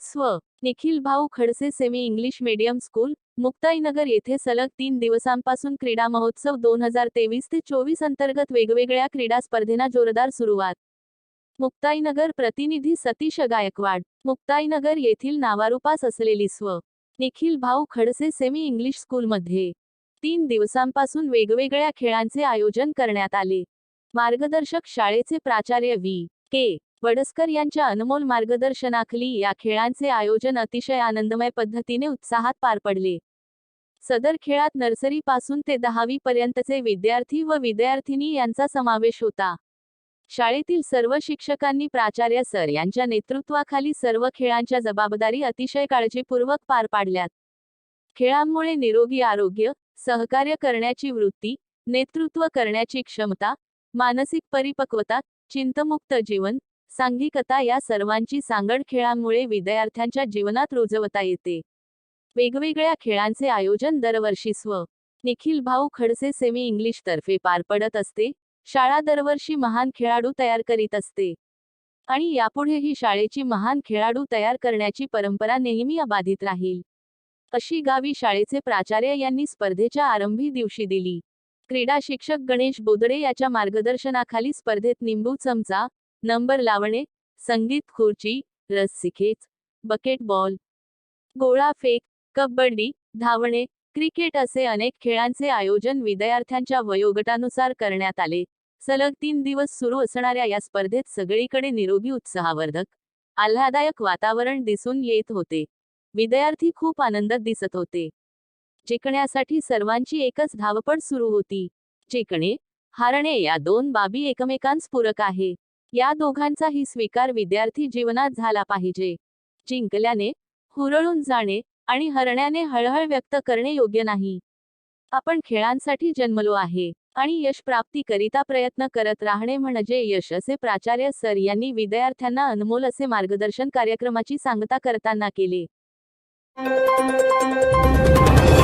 स्व. निखिल भाऊ Khadse semi English medium school Muktainagar येथे सलग तीन दिवसांपासून क्रीडा महोत्सव दोन हजार तेवीस ते चोवीस अंतर्गत वेगवेगळ्या क्रीडा स्पर्धेना जोरदार सुरुवात. मुक्ताईनगर प्रतिनिधी सतीश गायकवाड मुक्ताईनगर येथील नावारूपास असलेली स्व. निखिल भाऊ खडसे सेमी इंग्लिश स्कूलमध्ये. तीन दिवसांपासून वेगवेगळ्या खेळांचे आयोजन करण्यात आले. मार्गदर्शक शाळेचे प्राचार्य व्ही. के. वडसकर यांच्या अनमोल मार्गदर्शनाखाली या खेळांचे आयोजन अतिशय आनंदमय पद्धतीने उत्साहात पार पडले. सदर खेळात नर्सरी पासून ते दहावी पर्यंतचे विद्यार्थी व विद्यार्थिनी यांचा समावेश होता. शाळेतील सर्व शिक्षकांनी प्राचार्य सर यांच्या नेतृत्वाखाली सर्व खेळांच्या जबाबदारी अतिशय काळजीपूर्वक पार पाडल्यात. खेळांमुळे निरोगी आरोग्य सहकार्य करण्याची वृत्ती नेतृत्व करण्याची क्षमता मानसिक परिपक्वता चिंतमुक्त जीवन सांघिकता या सर्वांची सांगड खेळांमुळे विद्यार्थ्यांच्या जीवनात रुजवता येते. वेगवेगळ्या खेळांचे आयोजन दरवर्षी स्व. निखिल भाऊ खडसे सेमी इंग्लिश तर्फे पार पडत असते शाळा दरवर्षी महान खेळाडू तयार करीत असते. आणि यापुढेही शाळेची महान खेळाडू तयार करण्याची परंपरा नेहमी अबाधित राहील. अशी गावी शाळेचे प्राचार्य यांनी स्पर्धेच्या आरंभी दिवशी दिली. क्रीडा शिक्षक गणेश बोदडे याच्या मार्गदर्शनाखाली स्पर्धेत निंबू चमचा नंबर लावणे संगीत खुर्ची रस्सीखेच बकेट बॉल गोळा फेक कबड्डी धावणे क्रिकेट असे अनेक खेळांचे आयोजन विद्यार्थ्यांच्या वयोगटानुसार करण्यात आले. सलग तीन दिवस सुरू असणाऱ्या या स्पर्धेत सगळीकडे निरोगी उत्साहवर्धक आल्हादायक वातावरण दिसून येत होते. विद्यार्थी खूप आनंदात दिसत होते. जिंकण्यासाठी सर्वांची एकच धावपळ सुरू होती. जिंकणे हारणे या दोन बाबी एकमेकांस पूरक आहे. या दोघांचाही स्वीकार विद्यार्थी जीवनात झाला पाहिजे. जिंकल्याने हुरळून जाणे आणि हरण्याने हळहळ व्यक्त करणे योग्य नाही. आपण खेळांसाठी जन्मलो आहे आणि यश प्राप्तीकरिता प्रयत्न करत राहणे म्हणजे यश असे प्राचार्य सर यांनी विद्यार्थ्यांना अनमोल असे मार्गदर्शन कार्यक्रमाची सांगता करताना केले. なんだ?